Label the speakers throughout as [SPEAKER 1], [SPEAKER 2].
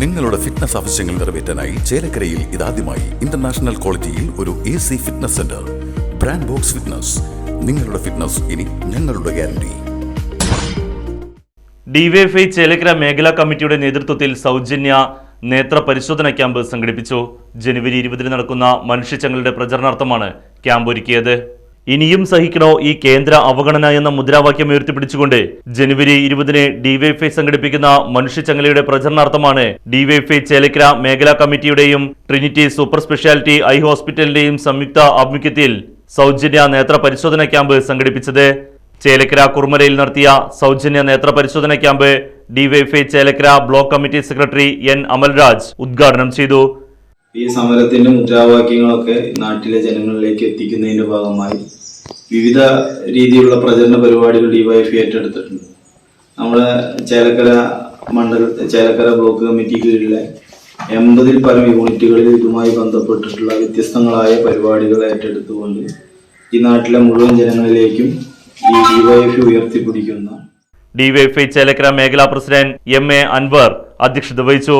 [SPEAKER 1] നിങ്ങളുടെ ഫിറ്റ്നസ് ആവശ്യങ്ങൾ നിറവേറ്റാനായി ചേലക്കരയിൽ ഇതാദ്യമായി ഇന്റർനാഷണൽ ക്വാളിറ്റിയിൽ ഒരു A C fitness centre brand Box Fitness നിങ്ങളുടെ ഫിറ്റ്നസ് ഇനി ഞങ്ങളുടെ ഗ്യാരണ്ടി
[SPEAKER 2] ഡിവൈഎഫ്ഐ ചേലക്കര മേഖലാ കമ്മിറ്റിയുടെ നേതൃത്വത്തിൽ സൗജന്യ നേത്ര പരിശോധന ക്യാമ്പ് സംഘടിപ്പിച്ചു. ജനുവരി ഇരുപതിന് നടക്കുന്ന മനുഷ്യച്ചങ്ങളുടെ പ്രചരണാർത്ഥമാണ് ക്യാമ്പ് ഒരുക്കിയത്. ഇനിയും സഹിക്കണോ ഈ കേന്ദ്ര അവഗണന എന്ന മുദ്രാവാക്യം ഉയർത്തിപ്പിടിച്ചുകൊണ്ട്? ജനുവരി ഇരുപതിന് ഡിവൈഎഫ്ഐ സംഘടിപ്പിക്കുന്ന മനുഷ്യച്ചങ്ങലയുടെ പ്രചരണാർത്ഥമാണ് ഡിവൈഎഫ്ഐ ചേലക്കര മേഖലാ കമ്മിറ്റിയുടെയും ട്രിനിറ്റി സൂപ്പർ സ്പെഷ്യാലിറ്റി ഐ ഹോസ്പിറ്റലിന്റെയും സംയുക്ത ആഭിമുഖ്യത്തിൽ സൗജന്യ നേത്ര പരിശോധന ക്യാമ്പ് സംഘടിപ്പിച്ചത്. ചേലക്കര കുറുമലയിൽ നടത്തിയ സൗജന്യ നേത്ര പരിശോധന camp DYFI Chelakkara block committee secretary N Amalraj ഉദ്ഘാടനം ചെയ്തു.
[SPEAKER 3] ഈ സമരത്തിന്റെ മുദ്രാവാക്യങ്ങളൊക്കെ നാട്ടിലെ ജനങ്ങളിലേക്ക് എത്തിക്കുന്നതിന്റെ ഭാഗമായി വിവിധ രീതിയിലുള്ള പ്രചരണ പരിപാടികൾ ഡിവൈഎഫ് ഏറ്റെടുത്തിട്ടുണ്ട്. നമ്മുടെ ചേലക്കര മണ്ഡല ചേലക്കര ബ്ലോക്ക് കമ്മിറ്റി കീഴിലെ എൺപതിൽ പരം യൂണിറ്റുകളിൽ ഇതുമായി ബന്ധപ്പെട്ടിട്ടുള്ള വ്യത്യസ്തങ്ങളായ പരിപാടികൾ ഏറ്റെടുത്തുകൊണ്ട് ഈ നാട്ടിലെ മുഴുവൻ ജനങ്ങളിലേക്കും ഈ ഡിവൈഎഫ് ഉയർത്തിപ്പിടിക്കുന്ന
[SPEAKER 2] ഡിവൈഎഫ്ഐ ചേലക്കര മേഖലാ പ്രസിഡന്റ് എം എ അൻവർ അധ്യക്ഷത വഹിച്ചു.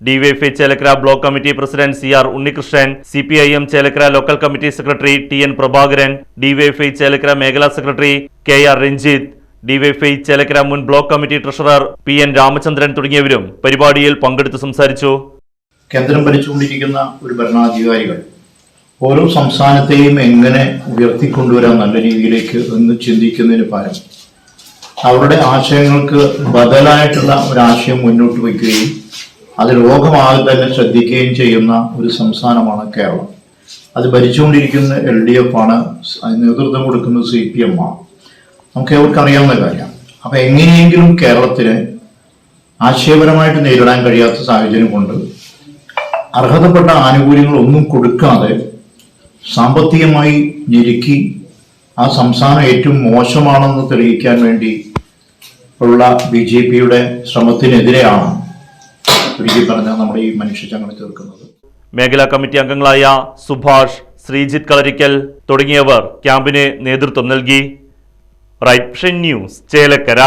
[SPEAKER 2] DYFI Chelakkara block committee president C R Unnikrishnan C P I M Chelakkara local committee secretary T N Prabhakaran DYFI Chelakkara മേഖലാ secretary K R Ranjith DYFI Chelakkara മുൻ block committee treasurer P N Ramachandran തുടങ്ങിയവരും പരിപാടിയിൽ പങ്കെടുത്ത് സംസാരിച്ചു.
[SPEAKER 4] കേന്ദ്രം ഭരിച്ചുകൊണ്ടിരിക്കുന്ന ഒരു ഭരണാധികാരികൾ ഓരോ സംസ്ഥാനത്തെയും എങ്ങനെ ഉയർത്തിക്കൊണ്ടുവരാൻ നല്ല രീതിയിലേക്ക് എന്ന് ചിന്തിക്കുന്നതിന് പകരം അവരുടെ ആശയങ്ങൾക്ക് ബദലായിട്ടുള്ള ഒരാശയം മുന്നോട്ട് വയ്ക്കുകയും അത് ലോകമാകെ തന്നെ ശ്രദ്ധിക്കുകയും ചെയ്യുന്ന ഒരു സംസ്ഥാനമാണ് കേരളം. അത് ഭരിച്ചുകൊണ്ടിരിക്കുന്ന എൽ ഡി എഫ് ആണ് അതിന് നേതൃത്വം കൊടുക്കുന്നത് സി പി എം ആണ്. നമുക്ക് ഏവർക്കും അറിയാവുന്ന കാര്യമാണ് അപ്പൊ എങ്ങനെയെങ്കിലും കേരളത്തിന് ആശയപരമായിട്ട് നേരിടാൻ കഴിയാത്ത സാഹചര്യം കൊണ്ട് അർഹതപ്പെട്ട ആനുകൂല്യങ്ങൾ ഒന്നും കൊടുക്കാതെ സാമ്പത്തികമായി ഞെരുക്കി ആ സംസ്ഥാനം ഏറ്റവും മോശമാണെന്ന് തെളിയിക്കാൻ വേണ്ടി ഉള്ള ബി ജെ പിയുടെ ശ്രമത്തിനെതിരെയാണ് ഒരിക്കൽ പറഞ്ഞാൽ നമ്മുടെ ഈ മനുഷ്യ ചങ്ങല തീർക്കുന്നത്.
[SPEAKER 2] മേഖലാ കമ്മിറ്റി അംഗങ്ങളായ സുഭാഷ് ശ്രീജിത്ത് കളരിക്കൽ തുടങ്ങിയവർ ക്യാമ്പിന് നേതൃത്വം നൽകി. Right News Chelakkara.